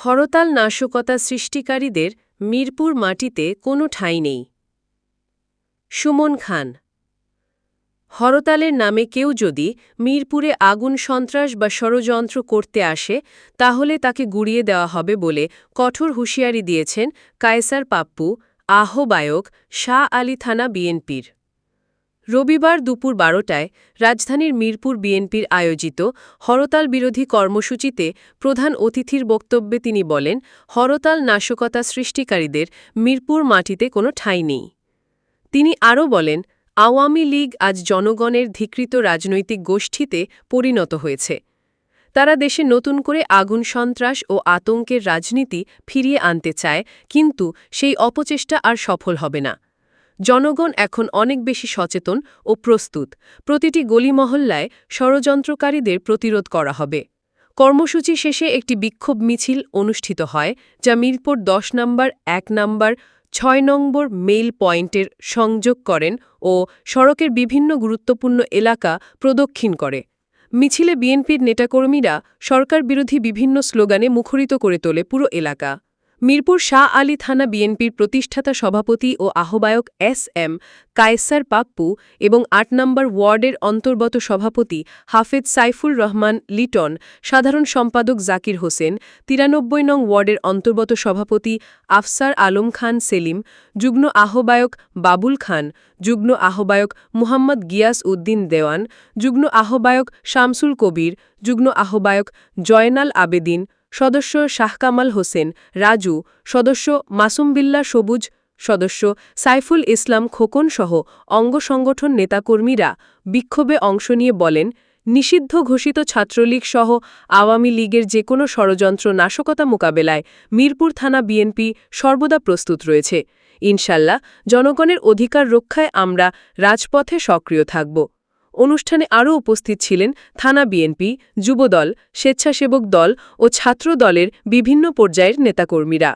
হরতাল নাশকতা সৃষ্টিকারীদের মিরপুর মাটিতে কোনো ঠাঁই নেই। সুমন খান, হরতালের নামে কেউ যদি মিরপুরে আগুন সন্ত্রাস বা ষড়যন্ত্র করতে আসে, তাহলে তাকে গুড়িয়ে দেওয়া হবে বলে কঠোর হুঁশিয়ারি দিয়েছেন কায়সার পাপ্পু, আহ্বায়ক শাহ আলী থানা বিএনপির। রবিবার দুপুর বারোটায় রাজধানীর মিরপুর বিএনপির আয়োজিত হরতাল বিরোধী কর্মসূচিতে প্রধান অতিথির বক্তব্যে তিনি বলেন, হরতাল নাশকতা সৃষ্টিকারীদের মিরপুর মাটিতে কোনো ঠাঁই নেই। তিনি আরও বলেন, আওয়ামী লীগ আজ জনগণের ধিকৃত রাজনৈতিক গোষ্ঠীতে পরিণত হয়েছে। তারা দেশে নতুন করে আগুন সন্ত্রাস ও আতঙ্কের রাজনীতি ফিরিয়ে আনতে চায়, কিন্তু সেই অপচেষ্টা আর সফল হবে না। জনগণ এখন অনেক বেশি সচেতন ও প্রস্তুত। প্রতিটি গলিমহল্লায় ষড়যন্ত্রকারীদের প্রতিরোধ করা হবে। কর্মসূচি শেষে একটি বিক্ষোভ মিছিল অনুষ্ঠিত হয়, যা মিরপুর দশ নম্বর, এক নম্বর, ছয় নম্বর মেইল পয়েন্টের সংযোগ করেন ও সড়কের বিভিন্ন গুরুত্বপূর্ণ এলাকা প্রদক্ষিণ করে। মিছিলে বিএনপির নেতাকর্মীরা সরকার বিরোধী বিভিন্ন স্লোগানে মুখরিত করে তোলে পুরো এলাকা। মিরপুর শাহ আলী থানা বিএনপির প্রতিষ্ঠাতা সভাপতি ও আহ্বায়ক এস এম কায়েসার পাপ্পু এবং আট নম্বর ওয়ার্ডের অন্তর্গত সভাপতি হাফেজ সাইফুল রহমান লিটন, সাধারণ সম্পাদক জাকির হোসেন, তিরানব্বই নং ওয়ার্ডের অন্তর্গত সভাপতি আফসার আলম খান সেলিম, যুগ্ম আহ্বায়ক বাবুল খান, যুগ্ম আহ্বায়ক মুহাম্মদ গিয়াস উদ্দিন দেওয়ান, যুগ্ম আহ্বায়ক শামসুল কবির, যুগ্ম আহ্বায়ক জয়নাল আবেদিন সদস্য শাহ কামাল হোসেন, রাজু, সদস্য মাসুম বিল্লা সবুজ, সদস্য সাইফুল ইসলাম খোকন সহ অঙ্গ সংগঠন নেতাকর্মীরা বিক্ষোভে অংশ নিয়ে বলেন, নিষিদ্ধ ঘোষিত ছাত্রলীগ সহ আওয়ামী লীগের যে কোনো ষড়যন্ত্র নাশকতা মোকাবেলায় মিরপুর থানা বিএনপি সর্বদা প্রস্তুত রয়েছে। ইনশাল্লাহ জনগণের অধিকার রক্ষায় আমরা রাজপথে সক্রিয় থাকব। অনুষ্ঠানে আরও উপস্থিত ছিলেন থানা বিএনপি, যুবদল, স্বেচ্ছাসেবক দল ও ছাত্র দলের বিভিন্ন পর্যায়ের নেতাকর্মীরা।